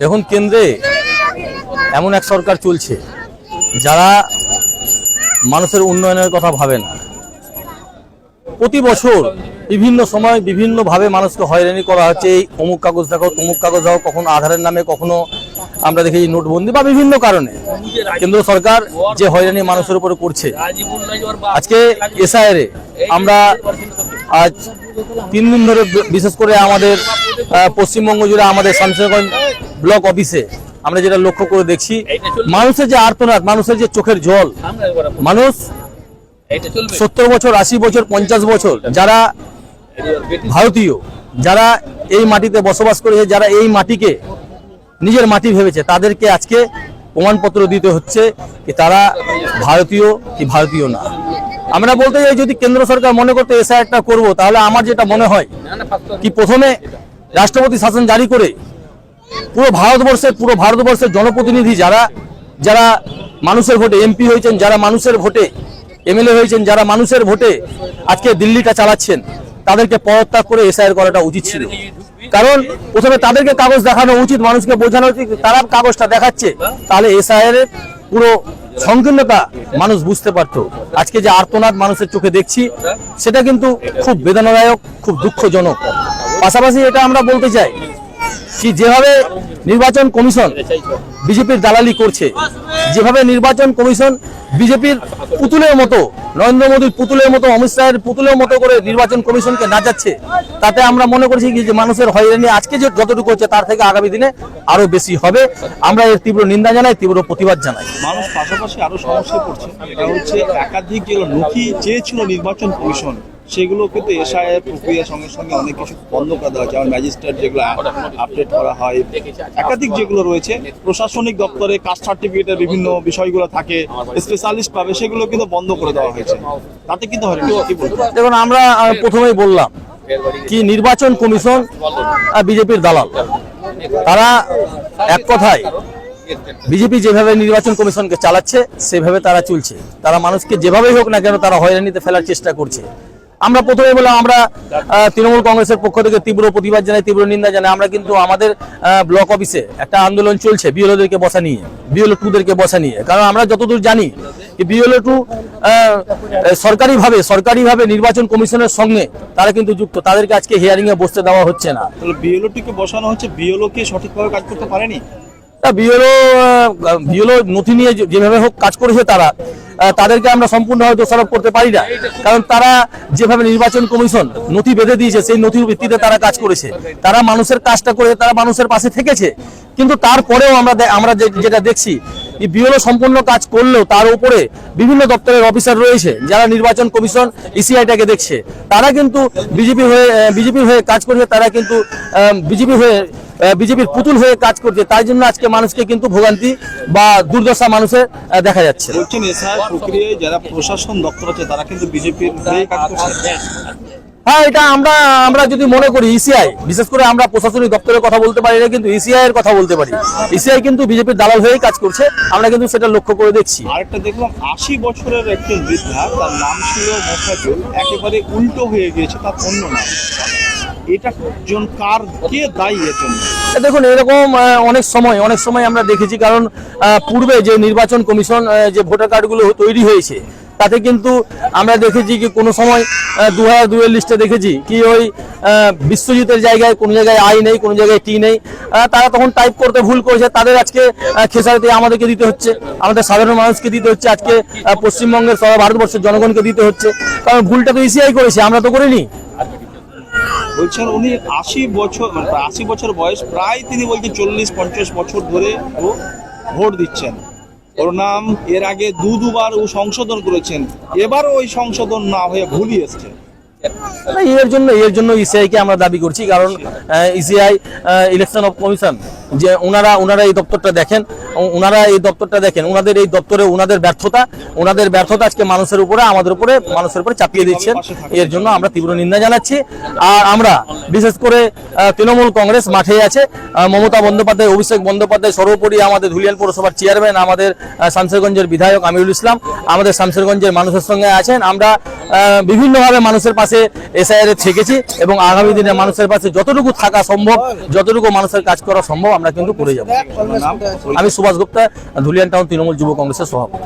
দেখুন কেন্দ্রে এমন এক সরকার চলছে, যারা মানুষের উন্নয়নের কথা ভাবে না। প্রতি বছর বিভিন্ন সময় বিভিন্নভাবে মানুষকে হয়রানি করা হচ্ছে, এই অমুক কাগজ দেখো, তমুক কাগজ দেখো, কখনো আধারের নামে, কখনো আমরা দেখি নোটবন্দি বা বিভিন্ন কারণে। কেন্দ্র সরকার যে হয়রানি মানুষের উপরে করছে, আজকে এসআইআরে আমরা আজ তিন দিন ধরে বিশেষ করে আমাদের পশ্চিমবঙ্গ জুড়ে আমাদের শামসেরগঞ্জ ব্লক অফিসে আমরা যেটা লক্ষ্য করে দেখছি মানুষের যে আর্তনাদ মানুষের যে চোখের জল মানুষ সত্তর বছর আশি বছর পঞ্চাশ বছর যারা ভারতীয় যারা এই মাটিতে বসবাস করেছে যারা এই মাটিকে নিজের মাটি ভেবেছে তাদেরকে আজকে প্রমাণপত্র দিতে হচ্ছে কি তারা ভারতীয় কি ভারতীয় না। আমরা বলতে চাই যদি কেন্দ্র সরকার মনে করতে এসআইআরটা করব তাহলে আমার যেটা মনে হয় কি প্রথমে রাষ্ট্রপতি শাসন জারি করে পুরো ভারতবর্ষের পুরো ভারতবর্ষের জনপ্রতিনিধি যারা যারা মানুষের ভোটে এমপি হয়েছেন, যারা মানুষের ভোটে এমএলএ হয়েছেন, যারা মানুষের ভোটে আজকে দিল্লিটা চালাচ্ছেন, তাদেরকে পদত্যাগ করে এসআইআর করাটা উচিত ছিল। কারণ প্রথমে তাদেরকে কাগজ দেখানো উচিত, মানুষকে বোঝানো উচিত, তারা কাগজটা দেখাচ্ছে, তাহলে এসআইআর এর পুরো সংকীর্ণতা মানুষ বুঝতে পারতো। আজকে যে আর্তনাদ মানুষের চোখে দেখছি, সেটা কিন্তু খুব বেদনাদায়ক, খুব দুঃখজনক। পাশাপাশি এটা আমরা বলতে চাই যেভাবে নির্বাচন কমিশন বিজেপির দালালি করছে, যেভাবে নির্বাচন কমিশন বিজেপির পুতুলের মতো, নরেন্দ্র মোদীর পুতুলের মতো, অমিত শাহের পুতুলের মতো করে নির্বাচন কমিশনকে নাচাচ্ছে, তাতে আমরা মনে করছি যে মানুষের হয়রানি আজকে যে যতটুকু হচ্ছে তার থেকে আগামী দিনে আরও বেশি হবে। আমরা এর তীব্র নিন্দা জানাই, তীব্র প্রতিবাদ জানাই। মানুষ পাশাপাশি আরও সমস্যায় পড়ছে। একাধিক যেগুলো নথি চেয়েছিল নির্বাচন কমিশন সেগুলো কিন্তু এসআইয়ের প্রক্রিয়ার সঙ্গে সঙ্গে অনেক কিছু বন্ধ করে দেওয়া হয় যেমন ম্যাজিস্ট্রেট যেগুলো আপডেট করা হয়, একাধিক যেগুলো রয়েছে, প্রশাসনিক দপ্তরে কাস্ট সার্টিফিকেটের বিভিন্ন বিষয়গুলো থাকে স্পেশালিস্ট পাবে, সেগুলো কিন্তু বন্ধ করে দেওয়া হয়েছে। তাতে কিন্তু দেখুন, আমরা প্রথমেই বললাম কি নির্বাচন কমিশন বিজেপির দালাল। তারা এক কথায় বিজেপি যেভাবে নির্বাচন কমিশনকে চালাচ্ছে, সেভাবে তারা চলছে। তারা মানুষকে যেভাবেই হোক না কেন তারা হয়রানিতে ফেলার চেষ্টা করছে। আমরা প্রথমে বললাম, আমরা তৃণমূল কংগ্রেসের পক্ষ থেকে তীব্র প্রতিবাদ জানাই, তীব্র নিন্দা জানাই। আমরা কিন্তু আমাদের ব্লক অফিসে একটা আন্দোলন চলছে বিএলওদেরকে বসা নিয়ে, বিএলও টুদেরকে বসা নিয়ে। কারণ আমরা যতদূর জানি বিএলও টু সরকারিভাবে সরকারিভাবে নির্বাচন কমিশনের সঙ্গে তারা কিন্তু যুক্ত। তাদেরকে আজকে হিয়ারিং এ বসতে দেওয়া হচ্ছে না। বিএলওটিকে বসানো হচ্ছে, বিএলও কি সঠিকভাবে কাজ করতে পারেনি? বিএলও বিএলও নথি নিয়ে যেভাবে হোক কাজ করেছে তারা তাদেরকে আমরা সম্পূর্ণভাবে দোষারোপ করতে পারি না। কারণ তারা যেভাবে নির্বাচন কমিশন নথি বেঁধে দিয়েছে, সেই নথির ভিত্তিতে তারা কাজ করেছে। তারা মানুষের কাজটা করে, তারা মানুষের পাশে থেকেছে। কিন্তু তারপরেও আমরা আমরা যেটা দেখছি বিএলও সম্পূর্ণ কাজ করলেও তার উপরে বিভিন্ন দপ্তরের অফিসার রয়েছে, যারা নির্বাচন কমিশন ইসিআইটাকে দেখছে। তারা কিন্তু বিজেপি হয়ে বিজেপির হয়ে কাজ করছে, তারা কিন্তু বিজেপি হয়ে বিজেপির পুতুল হয়ে কাজ করছে। তাই জন্য আজকে মানুষকে কিন্তু ভোগান্তি বা দুর্দশা মানুষের দেখা যাচ্ছে। প্রক্রিয়ায় যারা প্রশাসন দপ্তর আছে তারা কিন্তু বিজেপির হয়ে হ্যাঁ এটা আমরা আমরা যদি মনে করি ইসিআই বিশেষ করে আমরা প্রশাসনিক দপ্তরের কথা বলতে পারি না কিন্তু ইসিআই এর কথা বলতে পারি। ইসিআই কিন্তু বিজেপির দালাল হয়েই কাজ করছে আমরা কিন্তু সেটা লক্ষ্য করে দেখছি। আরেকটা দেখলাম আশি বছরের একজন বৃদ্ধা তার নাম ছিল মোফাজুল একেবারে উল্টো হয়ে গিয়েছে তার অন্য নাম। এটা কার, কে দায়ী এর জন্য? দেখুন, এরকম অনেক সময় অনেক সময় আমরা দেখেছি, কারণ পূর্বে যে নির্বাচন কমিশন যে ভোটার কার্ডগুলো তৈরি হয়েছে, তাতে কিন্তু আমরা দেখেছি কি কোনো সময় দু হাজার দুয়ের লিস্টে দেখেছি কি ওই বিশ্বজিতের জায়গায় কোনো জায়গায় আই নেই, কোনো জায়গায় টি নেই। তারা তখন টাইপ করতে ভুল করেছে, তাদের আজকে খেসারিতে আমাদেরকে দিতে হচ্ছে, আমাদের সাধারণ মানুষকে দিতে হচ্ছে, আজকে পশ্চিমবঙ্গের সারা ভারতবর্ষের জনগণকে দিতে হচ্ছে। কারণ ভুলটা তো ইসিআই করেছে, আমরা তো করিনি। বলছেন উনি আশি বছর মানে আশি বছর বয়স, প্রায় তিনি বলছেন চল্লিশ, পঞ্চাশ বছর ধরে ও ভোট দিচ্ছেন। ওর নাম, এর আগে দু দুবার ও সংশোধন করেছেন। এবারও ওই সংশোধন না হয়ে ভুলই এসছে। এর জন্য এর জন্য ইসিআই কে আমরা দাবি করছি, কারণ ইসিআই ইলেকশন অফ কমিশন যে ওনারা ওনারা এই দপ্তরটা দেখেন ওনারা এই দপ্তরটা দেখেন ওনাদের এই দপ্তরে ওনাদের ব্যর্থতা ওনাদের ব্যর্থতা আজকে মানুষের উপরে আমাদের উপরে মানুষের উপরে চাপিয়ে দিচ্ছেন। এর জন্য আমরা তীব্র নিন্দা জানাচ্ছি। আর আমরা বিশেষ করে তৃণমূল কংগ্রেস মাঠে আছে। মমতা বন্দ্যোপাধ্যায় অভিষেক বন্দ্যোপাধ্যায় সর্বোপরি আমাদের ধুলিয়ান পৌরসভার চেয়ারম্যান আমাদের আহ, শামশেরগঞ্জের বিধায়ক আমিরুল ইসলাম আমাদের শামশেরগঞ্জের মানুষের সঙ্গে আছেন। আমরা বিভিন্নভাবে মানুষের পাশে এসআইআর থেকেছি এবং আগামী দিনে মানুষের পাশে যতটুকু থাকা সম্ভব যতটুকু মানুষের কাজ করা সম্ভব আমরা কিন্তু করে যাব। আমি সুভাষ গুপ্তা ধুলিয়ান টাউন তৃণমূল যুব কংগ্রেসের সভাপতি।